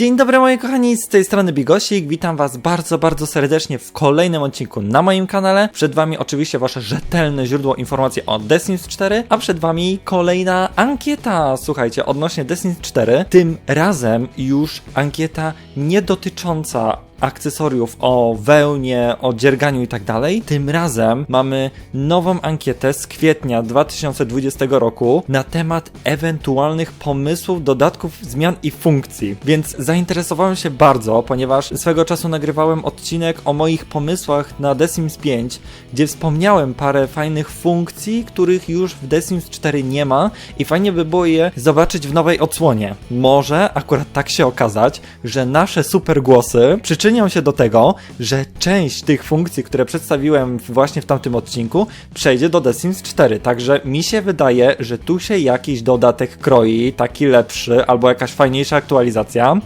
Dzień dobry moi kochani, z tej strony Bigosik, witam was bardzo, bardzo serdecznie w kolejnym odcinku na moim kanale. Przed wami oczywiście wasze rzetelne źródło informacji o The Sims 4, a przed wami kolejna ankieta, słuchajcie, odnośnie The Sims 4. Tym razem już ankieta nie dotycząca akcesoriów o wełnie, o dzierganiu i tak dalej. Tym razem mamy nową ankietę z kwietnia 2020 roku na temat ewentualnych pomysłów, dodatków, zmian i funkcji. Więc zainteresowałem się bardzo, ponieważ swego czasu nagrywałem odcinek o moich pomysłach na The Sims 5, gdzie wspomniałem parę fajnych funkcji, których już w The Sims 4 nie ma i fajnie by było je zobaczyć w nowej odsłonie. Może akurat tak się okazać, że nasze super głosy przyczynią się do tego, że część tych funkcji, które przedstawiłem właśnie w tamtym odcinku, przejdzie do The Sims 4. Także mi się wydaje, że tu się jakiś dodatek kroi, taki lepszy, albo jakaś fajniejsza aktualizacja.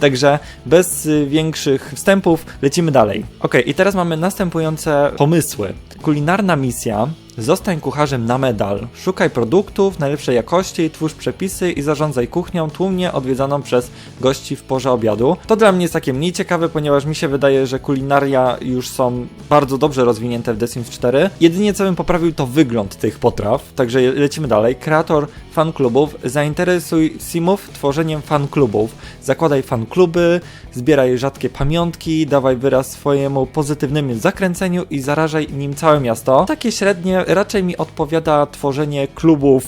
Także bez y, większych wstępów lecimy dalej. Ok, i teraz mamy następujące pomysły. Kulinarna misja Zostań kucharzem na medal. Szukaj produktów najlepszej jakości, twórz przepisy i zarządzaj kuchnią tłumnie odwiedzaną przez gości w porze obiadu. To dla mnie jest takie mniej ciekawe, ponieważ mi się wydaje, że kulinaria już są bardzo dobrze rozwinięte w The Sims 4. Jedynie co bym poprawił to wygląd tych potraw. Także lecimy dalej. Kreator fanklubów. Zainteresuj Simów tworzeniem fanklubów. Zakładaj fankluby, zbieraj rzadkie pamiątki, dawaj wyraz swojemu pozytywnemu zakręceniu i zarażaj nim całe miasto. Takie średnie raczej mi odpowiada tworzenie klubów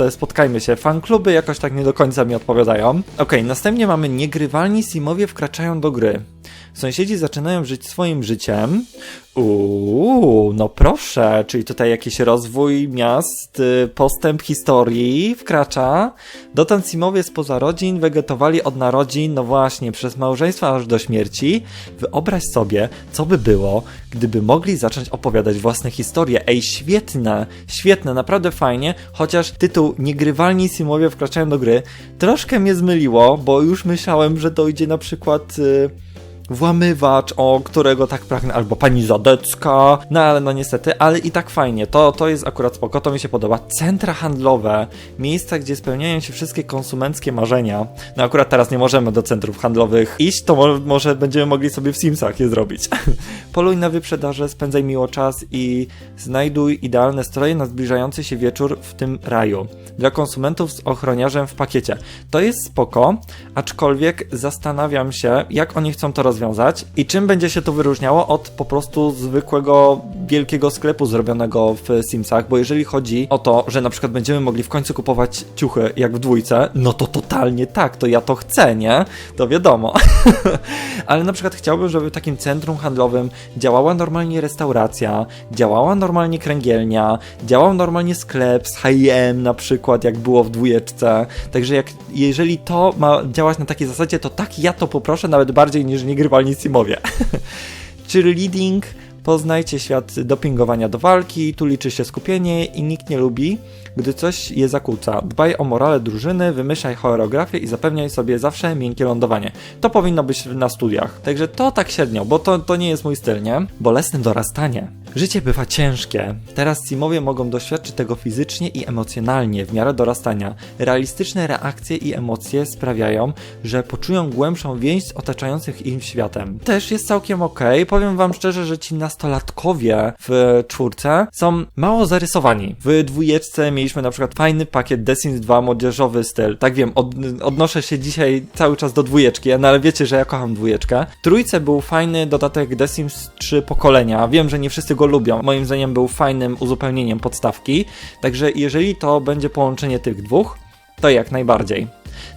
e, Spotkajmy się. Fankluby jakoś tak nie do końca mi odpowiadają. Ok, następnie mamy niegrywalni Simowie wkraczają do gry. Sąsiedzi zaczynają żyć swoim życiem. Uuu, no proszę, czyli tutaj jakiś rozwój miast, y, postęp historii wkracza. Dotąd Simowie spoza rodzin wegetowali od narodzin, no właśnie, przez małżeństwa aż do śmierci. Wyobraź sobie, co by było, gdyby mogli zacząć opowiadać własne historie. Ej, świetne, świetne, naprawdę fajnie, chociaż tytuł Niegrywalni Simowie wkraczają do gry troszkę mnie zmyliło, bo już myślałem, że dojdzie na przykład... Yy, włamywacz, o którego tak pragnę, albo pani Zadecka, no ale no niestety, ale i tak fajnie, to, to jest akurat spoko, to mi się podoba. Centra handlowe, miejsca, gdzie spełniają się wszystkie konsumenckie marzenia. No akurat teraz nie możemy do centrów handlowych iść, to mo może będziemy mogli sobie w Simsach je zrobić. Poluj na wyprzedaże, spędzaj miło czas i znajduj idealne stroje na zbliżający się wieczór w tym raju. Dla konsumentów z ochroniarzem w pakiecie. To jest spoko, aczkolwiek zastanawiam się, jak oni chcą to rozwiązać rozwiązać i czym będzie się to wyróżniało od po prostu zwykłego wielkiego sklepu zrobionego w Simsach, bo jeżeli chodzi o to, że na przykład będziemy mogli w końcu kupować ciuchy jak w dwójce, no to totalnie tak, to ja to chcę, nie? To wiadomo. Ale na przykład chciałbym, żeby w takim centrum handlowym działała normalnie restauracja, działała normalnie kręgielnia, działał normalnie sklep z H&M na przykład, jak było w dwójeczce. Także jak, jeżeli to ma działać na takiej zasadzie, to tak ja to poproszę nawet bardziej niż nie niegrywalni Simowie. Cheerleading, poznajcie świat dopingowania do walki, tu liczy się skupienie i nikt nie lubi, gdy coś je zakłóca. Dbaj o morale drużyny, wymyślaj choreografię i zapewniaj sobie zawsze miękkie lądowanie. To powinno być na studiach. Także to tak średnio, bo to, to nie jest mój styl, nie? Bolesne dorastanie. Życie bywa ciężkie. Teraz Simowie mogą doświadczyć tego fizycznie i emocjonalnie w miarę dorastania. Realistyczne reakcje i emocje sprawiają, że poczują głębszą więź z otaczających im światem. Też jest całkiem ok. Powiem wam szczerze, że ci nastolatkowie w czwórce są mało zarysowani. W dwójeczce mieliśmy na przykład fajny pakiet The Sims 2 młodzieżowy styl. Tak wiem, od, odnoszę się dzisiaj cały czas do dwójeczki, no ale wiecie, że ja kocham dwójeczkę. W trójce był fajny dodatek The Sims 3 pokolenia. Wiem, że nie wszyscy go lubią. Moim zdaniem był fajnym uzupełnieniem podstawki. Także jeżeli to będzie połączenie tych dwóch, to jak najbardziej.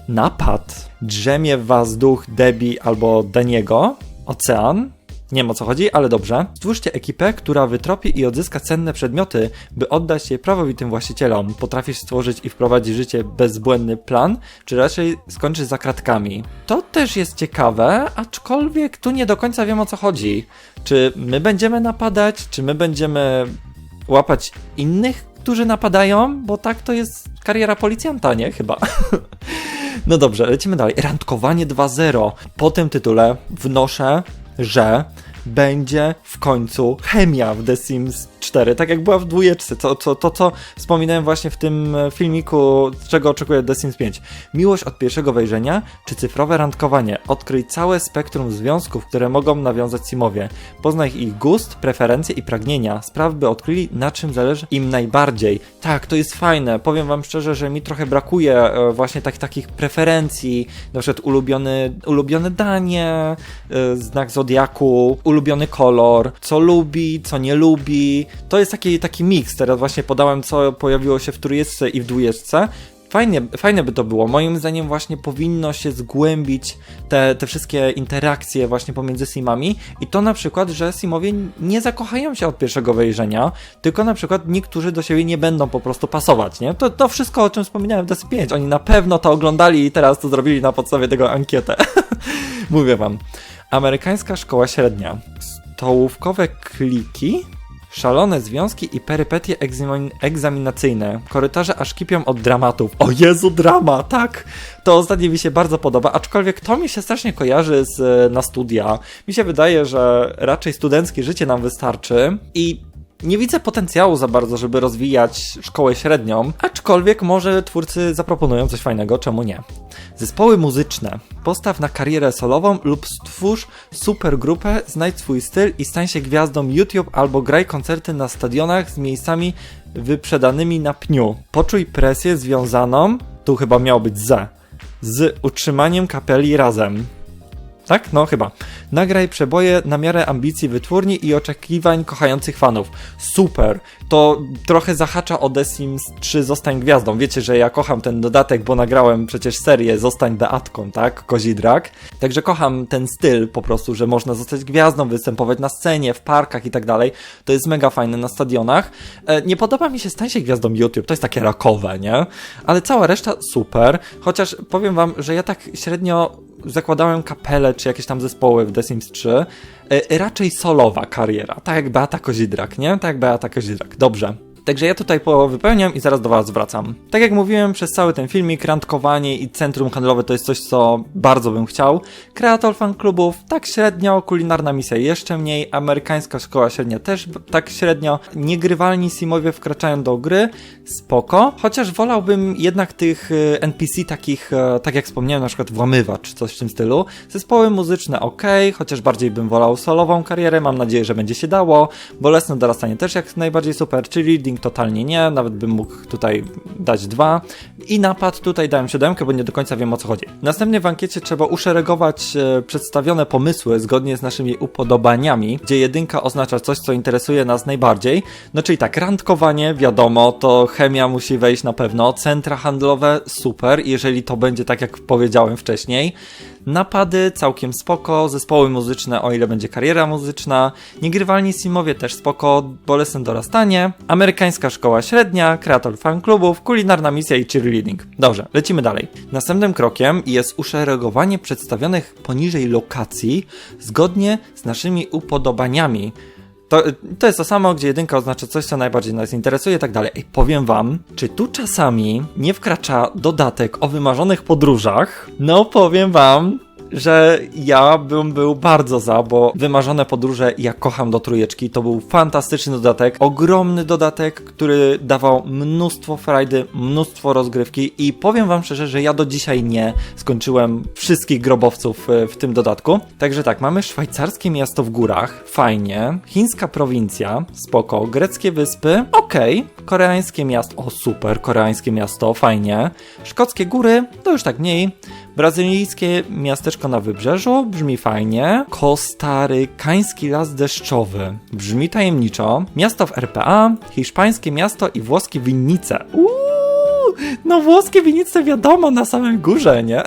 Napad. Drzemie w was duch Debbie albo Daniego. Ocean. Nie wiem o co chodzi, ale dobrze. Stwórzcie ekipę, która wytropi i odzyska cenne przedmioty, by oddać je prawowitym właścicielom. Potrafisz stworzyć i wprowadzić życie bezbłędny plan, czy raczej skończysz za kratkami? To też jest ciekawe, aczkolwiek tu nie do końca wiem o co chodzi. Czy my będziemy napadać, czy my będziemy łapać innych, którzy napadają? Bo tak to jest kariera policjanta, nie? Chyba. No dobrze, lecimy dalej. Randkowanie 2.0. Po tym tytule wnoszę że będzie w końcu chemia w The Sims 4, tak jak była w dwójeczce, to, to, to co wspominałem właśnie w tym e, filmiku, czego oczekuję The Sims 5. Miłość od pierwszego wejrzenia, czy cyfrowe randkowanie? Odkryj całe spektrum związków, które mogą nawiązać Simowie. Poznaj ich gust, preferencje i pragnienia. Spraw, by odkryli, na czym zależy im najbardziej. Tak, to jest fajne. Powiem wam szczerze, że mi trochę brakuje e, właśnie tak, takich preferencji, na przykład ulubiony, ulubione danie, e, znak zodiaku, ulubiony kolor, co lubi, co nie lubi. To jest taki, taki miks. Teraz właśnie podałem, co pojawiło się w trójeczce i w dwójeczce. Fajnie, fajne by to było. Moim zdaniem właśnie powinno się zgłębić te, te wszystkie interakcje właśnie pomiędzy simami i to na przykład, że simowie nie zakochają się od pierwszego wejrzenia, tylko na przykład niektórzy do siebie nie będą po prostu pasować, nie? To, to wszystko, o czym wspominałem w DS5, oni na pewno to oglądali i teraz to zrobili na podstawie tego ankietę. Mówię wam. Amerykańska szkoła średnia. Stołówkowe kliki Szalone związki i perypetie egzamin egzaminacyjne. Korytarze aż kipią od dramatów. O Jezu, drama, tak! To ostatnie mi się bardzo podoba, aczkolwiek to mi się strasznie kojarzy z na studia. Mi się wydaje, że raczej studenckie życie nam wystarczy i nie widzę potencjału za bardzo, żeby rozwijać szkołę średnią, aczkolwiek może twórcy zaproponują coś fajnego, czemu nie. Zespoły muzyczne. Postaw na karierę solową lub stwórz supergrupę, znajdź swój styl i stań się gwiazdą YouTube albo graj koncerty na stadionach z miejscami wyprzedanymi na pniu. Poczuj presję związaną, tu chyba miało być za, z utrzymaniem kapeli razem. Tak? No chyba. Nagraj przeboje na miarę ambicji wytwórni i oczekiwań kochających fanów. Super! To trochę zahacza o The Sims 3 Zostań Gwiazdą. Wiecie, że ja kocham ten dodatek, bo nagrałem przecież serię Zostań Beatką, tak? Kozidrak. Także kocham ten styl po prostu, że można zostać gwiazdą, występować na scenie, w parkach i tak dalej. To jest mega fajne na stadionach. E, nie podoba mi się Stań się gwiazdą YouTube, to jest takie rakowe, nie? Ale cała reszta super. Chociaż powiem wam, że ja tak średnio zakładałem kapelę czy jakieś tam zespoły w The Sims 3. E, raczej solowa kariera, tak jak Beata Kozidrak, nie? Tak jak Beata Kozidrak. Dobrze. Także ja tutaj wypełniam i zaraz do Was wracam. Tak jak mówiłem, przez cały ten filmik, randkowanie i centrum handlowe to jest coś, co bardzo bym chciał. Kreator fan klubów tak średnio, kulinarna misja jeszcze mniej, amerykańska szkoła średnia też tak średnio. Niegrywalni simowie wkraczają do gry, spoko. Chociaż wolałbym jednak tych y, NPC takich, y, tak jak wspomniałem, na przykład włamywacz, coś w tym stylu. Zespoły muzyczne ok, chociaż bardziej bym wolał solową karierę, mam nadzieję, że będzie się dało. Bolesne dorastanie też jak najbardziej super, czyli reading totalnie nie, nawet bym mógł tutaj dać dwa. I napad tutaj dałem siódemkę, bo nie do końca wiem o co chodzi. Następnie w ankiecie trzeba uszeregować e, przedstawione pomysły zgodnie z naszymi upodobaniami, gdzie jedynka oznacza coś, co interesuje nas najbardziej. No czyli tak, randkowanie, wiadomo, to chemia musi wejść na pewno, centra handlowe, super, jeżeli to będzie tak jak powiedziałem wcześniej. Napady całkiem spoko, zespoły muzyczne, o ile będzie kariera muzyczna, niegrywalni simowie też spoko, bolesne dorastanie, amerykańska szkoła średnia, kreator fanklubów, kulinarna misja i cheerleading. Dobrze, lecimy dalej. Następnym krokiem jest uszeregowanie przedstawionych poniżej lokacji zgodnie z naszymi upodobaniami. To, to jest to samo, gdzie jedynka oznacza coś, co najbardziej nas interesuje i tak dalej. I powiem wam, czy tu czasami nie wkracza dodatek o wymarzonych podróżach? No powiem wam, że ja bym był bardzo za, bo wymarzone podróże ja kocham do trójeczki. To był fantastyczny dodatek, ogromny dodatek, który dawał mnóstwo frajdy, mnóstwo rozgrywki i powiem wam szczerze, że ja do dzisiaj nie skończyłem wszystkich grobowców e, w tym dodatku. Także tak, mamy szwajcarskie miasto w górach, fajnie, chińska prowincja, spoko, greckie wyspy, okej, okay. koreańskie miasto, o super, koreańskie miasto, fajnie, szkockie góry, to już tak mniej, Brazylijskie miasteczko na wybrzeżu brzmi fajnie. Kostarykański las deszczowy brzmi tajemniczo. Miasto w RPA, hiszpańskie miasto i włoskie winnice. Uuu, no włoskie winnice wiadomo na samym górze, nie?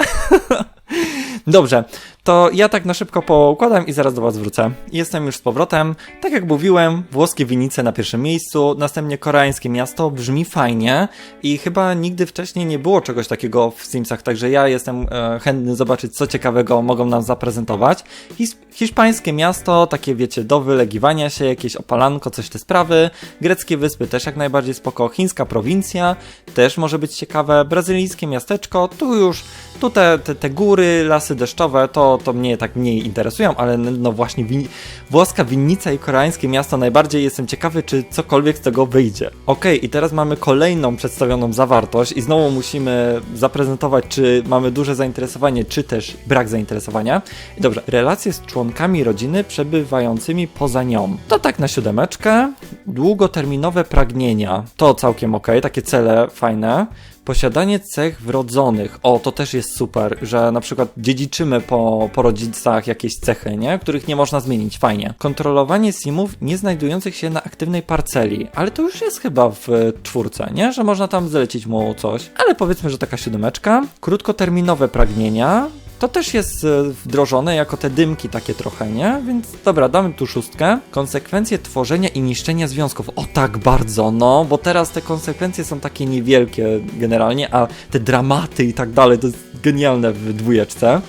Dobrze, to ja tak na szybko poukładam i zaraz do Was wrócę. Jestem już z powrotem. Tak jak mówiłem, włoskie winice na pierwszym miejscu, następnie koreańskie miasto, brzmi fajnie i chyba nigdy wcześniej nie było czegoś takiego w Simsach, także ja jestem e, chętny zobaczyć, co ciekawego mogą nam zaprezentować. His hiszpańskie miasto, takie wiecie, do wylegiwania się, jakieś opalanko, coś te sprawy. Greckie wyspy też jak najbardziej spoko. Chińska prowincja też może być ciekawe. Brazylijskie miasteczko, tu już, tu te, te, te góry, lasy deszczowe, to to, mnie tak mniej interesują, ale no właśnie win włoska winnica i koreańskie miasto najbardziej jestem ciekawy, czy cokolwiek z tego wyjdzie. Okay, i teraz mamy kolejną przedstawioną zawartość i znowu musimy zaprezentować, czy mamy duże zainteresowanie, czy też brak zainteresowania. I dobrze, relacje z członkami rodziny przebywającymi poza nią. To tak na siódemeczkę. Długoterminowe pragnienia. To całkiem ok, takie cele fajne. Posiadanie cech wrodzonych. O, to też jest super, że na przykład dziedziczymy po, po rodzicach jakieś cechy, nie? Których nie można zmienić. Fajnie. Kontrolowanie simów nie znajdujących się na aktywnej parceli. Ale to już jest chyba w czwórce, nie? Że można tam zlecić mu coś. Ale powiedzmy, że taka siódemeczka. Krótkoterminowe pragnienia. To też jest e, wdrożone jako te dymki takie trochę, nie? Więc dobra, damy tu szóstkę. Konsekwencje tworzenia i niszczenia związków. O tak bardzo, no, bo teraz te konsekwencje są takie niewielkie generalnie, a te dramaty i tak dalej to jest genialne w dwójeczce.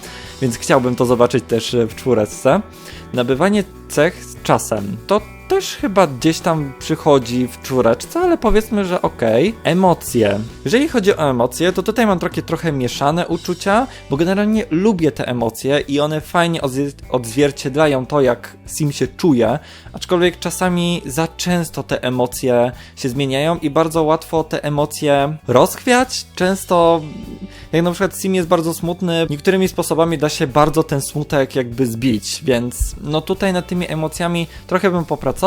Więc chciałbym to zobaczyć też w czwóreczce. Nabywanie cech z czasem. To też chyba gdzieś tam przychodzi w czwóreczce, ale powiedzmy, że okej. Emocje. Jeżeli chodzi o emocje, to tutaj mam trochę, trochę mieszane uczucia, bo generalnie lubię te emocje i one fajnie odzwierciedlają to, jak Sim się czuje, aczkolwiek czasami za często te emocje się zmieniają i bardzo łatwo te emocje rozchwiać. Często jak na przykład Sim jest bardzo smutny, niektórymi sposobami da się bardzo ten smutek jakby zbić, więc no tutaj nad tymi emocjami trochę bym popracował,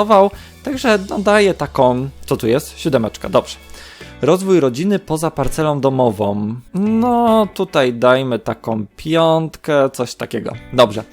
także no daję taką, co tu jest? Siódemeczka, dobrze. Rozwój rodziny poza parcelą domową. No, tutaj dajmy taką piątkę, coś takiego. Dobrze.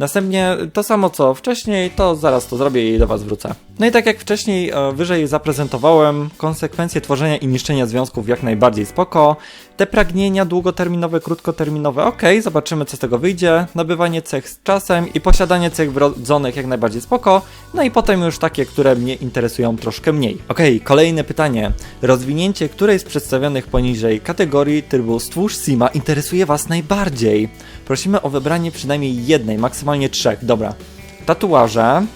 Następnie to samo co wcześniej, to zaraz to zrobię i do Was wrócę. No i tak jak wcześniej e, wyżej zaprezentowałem, konsekwencje tworzenia i niszczenia związków jak najbardziej spoko. Te pragnienia długoterminowe, krótkoterminowe, ok, zobaczymy co z tego wyjdzie. Nabywanie cech z czasem i posiadanie cech wrodzonych jak najbardziej spoko. No i potem już takie, które mnie interesują troszkę mniej. Ok, kolejne pytanie. Rozwinięcie której z przedstawionych poniżej kategorii trybu Stwórz Sima interesuje Was najbardziej? Prosimy o wybranie przynajmniej jednej, maksymalnie trzech. Dobra. Tatuaże,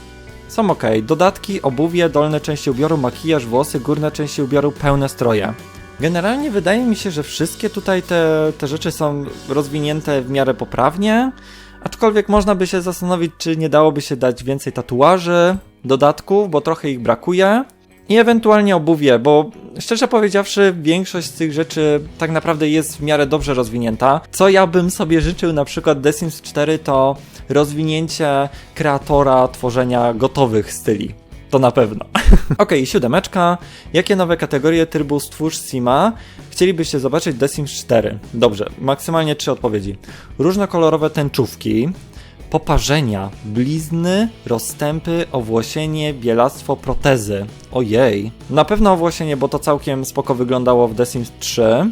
są ok. Dodatki, obuwie, dolne części ubioru, makijaż, włosy, górne części ubioru, pełne stroje. Generalnie wydaje mi się, że wszystkie tutaj te, te rzeczy są rozwinięte w miarę poprawnie, aczkolwiek można by się zastanowić, czy nie dałoby się dać więcej tatuaży, dodatków, bo trochę ich brakuje. I ewentualnie obuwie, bo szczerze powiedziawszy, większość z tych rzeczy tak naprawdę jest w miarę dobrze rozwinięta. Co ja bym sobie życzył na przykład The Sims 4 to rozwinięcie kreatora tworzenia gotowych styli. To na pewno. ok, siódemeczka. Jakie nowe kategorie trybu Stwórz Sima chcielibyście zobaczyć The Sims 4? Dobrze, maksymalnie trzy odpowiedzi. Różnokolorowe tęczówki, poparzenia, blizny, rozstępy, owłosienie, bielactwo, protezy. Ojej. Na pewno owłosienie, bo to całkiem spoko wyglądało w The Sims 3.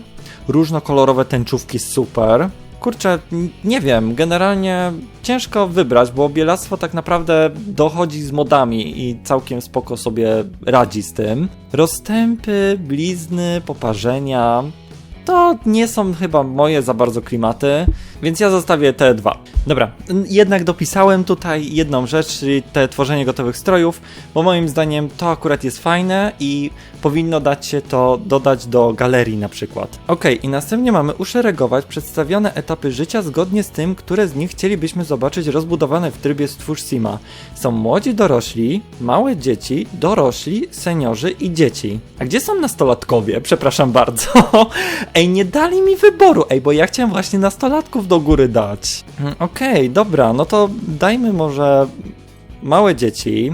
Różnokolorowe tęczówki, super. Kurczę, nie wiem, generalnie ciężko wybrać, bo bielactwo tak naprawdę dochodzi z modami i całkiem spoko sobie radzi z tym. Rozstępy, blizny, poparzenia, to nie są chyba moje za bardzo klimaty, więc ja zostawię te dwa. Dobra, jednak dopisałem tutaj jedną rzecz, czyli te tworzenie gotowych strojów, bo moim zdaniem to akurat jest fajne i powinno dać się to dodać do galerii na przykład. Ok, i następnie mamy uszeregować przedstawione etapy życia zgodnie z tym, które z nich chcielibyśmy zobaczyć rozbudowane w trybie Stwórz Sima. Są młodzi dorośli, małe dzieci, dorośli, seniorzy i dzieci. A gdzie są nastolatkowie? Przepraszam bardzo. Ej, nie dali mi wyboru, ej, bo ja chciałem właśnie nastolatków do góry dać. Hmm, okej, okay, dobra, no to dajmy może małe dzieci,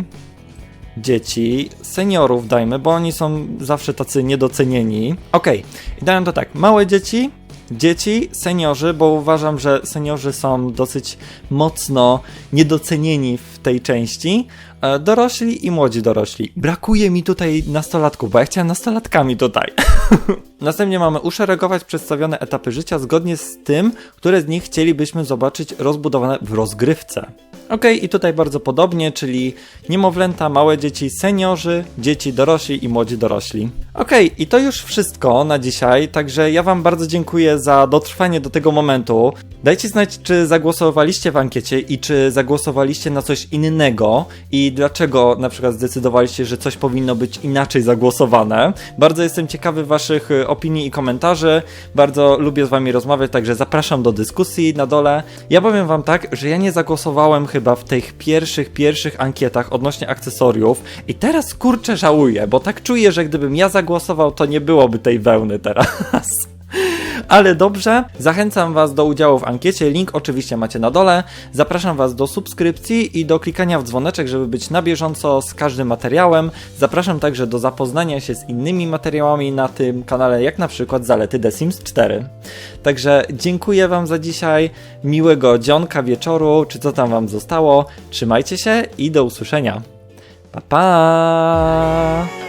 dzieci, seniorów dajmy, bo oni są zawsze tacy niedocenieni. Okej, okay. dają to tak, małe dzieci, dzieci, seniorzy, bo uważam, że seniorzy są dosyć mocno niedocenieni w tej części, e, dorośli i młodzi dorośli. Brakuje mi tutaj nastolatków, bo ja chciałem nastolatkami tutaj. Następnie mamy uszeregować przedstawione etapy życia zgodnie z tym, które z nich chcielibyśmy zobaczyć rozbudowane w rozgrywce. Ok, i tutaj bardzo podobnie, czyli niemowlęta, małe dzieci, seniorzy, dzieci dorośli i młodzi dorośli. Ok, i to już wszystko na dzisiaj, także ja Wam bardzo dziękuję za dotrwanie do tego momentu. Dajcie znać, czy zagłosowaliście w ankiecie i czy zagłosowaliście na coś innego i dlaczego na przykład zdecydowaliście, że coś powinno być inaczej zagłosowane. Bardzo jestem ciekawy Waszych opinii i komentarzy. Bardzo lubię z wami rozmawiać, także zapraszam do dyskusji na dole. Ja powiem wam tak, że ja nie zagłosowałem chyba w tych pierwszych, pierwszych ankietach odnośnie akcesoriów i teraz kurczę żałuję, bo tak czuję, że gdybym ja zagłosował, to nie byłoby tej wełny teraz. Ale dobrze, zachęcam Was do udziału w ankiecie. Link oczywiście macie na dole. Zapraszam Was do subskrypcji i do klikania w dzwoneczek, żeby być na bieżąco z każdym materiałem. Zapraszam także do zapoznania się z innymi materiałami na tym kanale, jak na przykład zalety The Sims 4. Także dziękuję Wam za dzisiaj. Miłego dzionka wieczoru, czy co tam Wam zostało. Trzymajcie się i do usłyszenia. Pa pa!